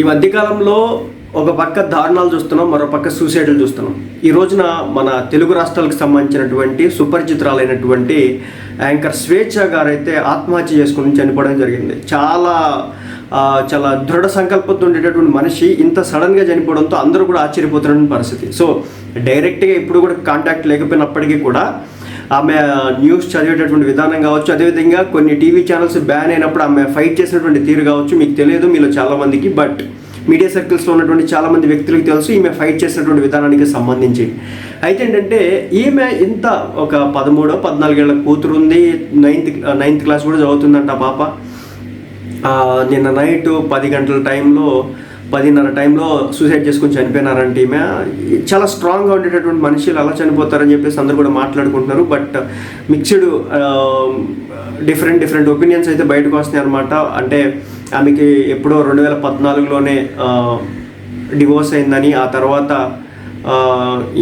ఈ మధ్యకాలంలో ఒక పక్క దారుణాలు చూస్తున్నాం మరో పక్క సూసైడ్లు చూస్తున్నాం. ఈ రోజున మన తెలుగు రాష్ట్రాలకు సంబంధించినటువంటి సుపరిచితురాలైనటువంటి యాంకర్ స్వేచ్ఛ గారైతే ఆత్మహత్య చేసుకుని చనిపోవడం జరిగింది. చాలా చాలా దృఢ సంకల్పంతో ఉండేటటువంటి మనిషి ఇంత సడన్గా చనిపోవడంతో అందరూ కూడా ఆశ్చర్యపోతున్న పరిస్థితి. సో డైరెక్ట్గా ఇప్పుడు కూడా కాంటాక్ట్ లేకపోయినప్పటికీ కూడా ఆమె న్యూస్ చదివేటటువంటి విధానం కావచ్చు అదేవిధంగా కొన్ని టీవీ ఛానల్స్ బ్యాన్ అయినప్పుడు ఆమె ఫైట్ చేసినటువంటి తీరు కావచ్చు మీకు తెలియదు మీలో చాలామందికి బట్ మీడియా సర్కిల్స్లో ఉన్నటువంటి చాలామంది వ్యక్తులకు తెలుసు ఈమె ఫైట్ చేసినటువంటి విధానానికి సంబంధించి. అయితే ఏంటంటే ఈమె ఇంత ఒక పదమూడో పద్నాలుగేళ్ళ కూతురు ఉంది నైన్త్ నైన్త్ క్లాస్ కూడా చదువుతుందంట పాప. నిన్న నైట్ పది గంటల టైంలో పదిన్నర టైంలో సూసైడ్ చేసుకుని చనిపోయినారంటే ఈమె. చాలా స్ట్రాంగ్గా ఉండేటటువంటి మనుషులు అలా చనిపోతారని చెప్పేసి అందరూ కూడా మాట్లాడుకుంటున్నారు. But mixed different different opinions అయితే బయటకు వస్తున్నాయి అనమాట అంటే ఆమెకి ఎప్పుడో రెండు వేల పద్నాలుగులోనే డివోర్స్ అయిందని ఆ తర్వాత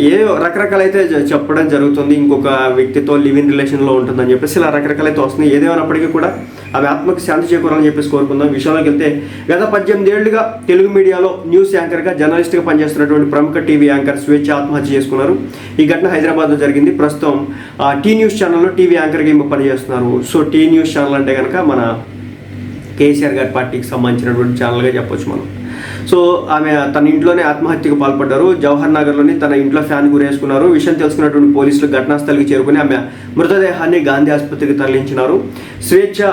ఏ రకరకాలైతే చెప్పడం జరుగుతుంది ఇంకొక వ్యక్తితో లివ్ ఇన్ రిలేషన్లో ఉంటుందని చెప్పేసి ఇలా రకరకాలైతే వస్తున్నాయి. ఏదేమైనప్పటికీ కూడా ఆమె ఆత్మకి శాంతి చేకూరాలని చెప్పేసి కోరుకుందాం. విషయంలోకి వెళ్తే గత పద్దెనిమిది ఏళ్ళుగా తెలుగు మీడియాలో న్యూస్ యాంకర్గా జర్నలిస్ట్గా పనిచేస్తున్నటువంటి ప్రముఖ టీవీ యాంకర్ స్వేచ్ఛ ఆత్మహత్య చేసుకున్నారు. ఈ ఘటన హైదరాబాద్లో జరిగింది. ప్రస్తుతం టీ న్యూస్ ఛానల్లో టీవీ యాంకర్గా ఈమె పనిచేస్తున్నారు. సో టీ న్యూస్ ఛానల్ అంటే కనుక మన కేసీఆర్ గారి పార్టీకి సంబంధించినటువంటి ఛానల్గా చెప్పొచ్చు మనం. సో ఆమె తన ఇంట్లోనే ఆత్మహత్యకు పాల్పడ్డారు. జవహర్ నగర్లోని తన ఇంట్లో ఫ్యాన్ గురేసుకున్నారు. విషయం తెలుసుకున్నటువంటి పోలీసులు ఘటనాస్థలికి చేరుకుని ఆమె మృతదేహాన్ని గాంధీ ఆసుపత్రికి తరలించినారు. స్వేచ్ఛ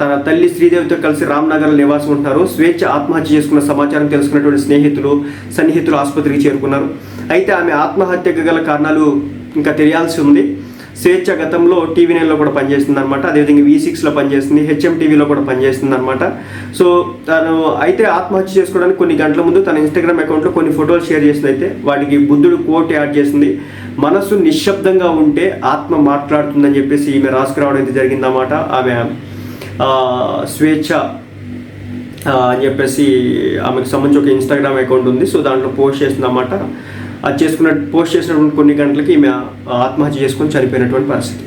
తన తల్లి శ్రీదేవితో కలిసి రామ్నగర్ నివాసం ఉంటున్నారు. స్వేచ్ఛ ఆత్మహత్య చేసుకున్న సమాచారం తెలుసుకున్నటువంటి స్నేహితులు సన్నిహితులు ఆసుపత్రికి చేరుకున్నారు. అయితే ఆమె ఆత్మహత్యకు గల కారణాలు ఇంకా తెలియాల్సి ఉంది. స్వేచ్ఛ గతంలో టీవీ నైన్లో కూడా పనిచేస్తుంది అనమాట అదేవిధంగా వి సిక్స్లో పనిచేస్తుంది హెచ్ఎం టీవీలో కూడా పనిచేస్తుంది అనమాట సో తను అయితే ఆత్మహత్య చేసుకోవడానికి కొన్ని గంటల ముందు తన ఇన్స్టాగ్రామ్ అకౌంట్లో కొన్ని ఫోటోలు షేర్ చేసింది అయితే వాటికి బుద్ధుడు కోట్ యాడ్ చేసింది మనసు నిశ్శబ్దంగా ఉంటే ఆత్మ మాట్లాడుతుందని చెప్పేసి ఈమె రాసుకురావడం అయితే జరిగిందన్నమాట. ఆమె స్వేచ్ఛ అని చెప్పేసి ఆమెకు సంబంధించి ఒక ఇన్స్టాగ్రామ్ అకౌంట్ ఉంది. సో దాంట్లో పోస్ట్ చేసింది అనమాట అది చేసుకున్న పోస్ట్ చేసినటువంటి కొన్ని గంటలకి ఈమె ఆత్మహత్య చేసుకొని చనిపోయినటువంటి పరిస్థితి.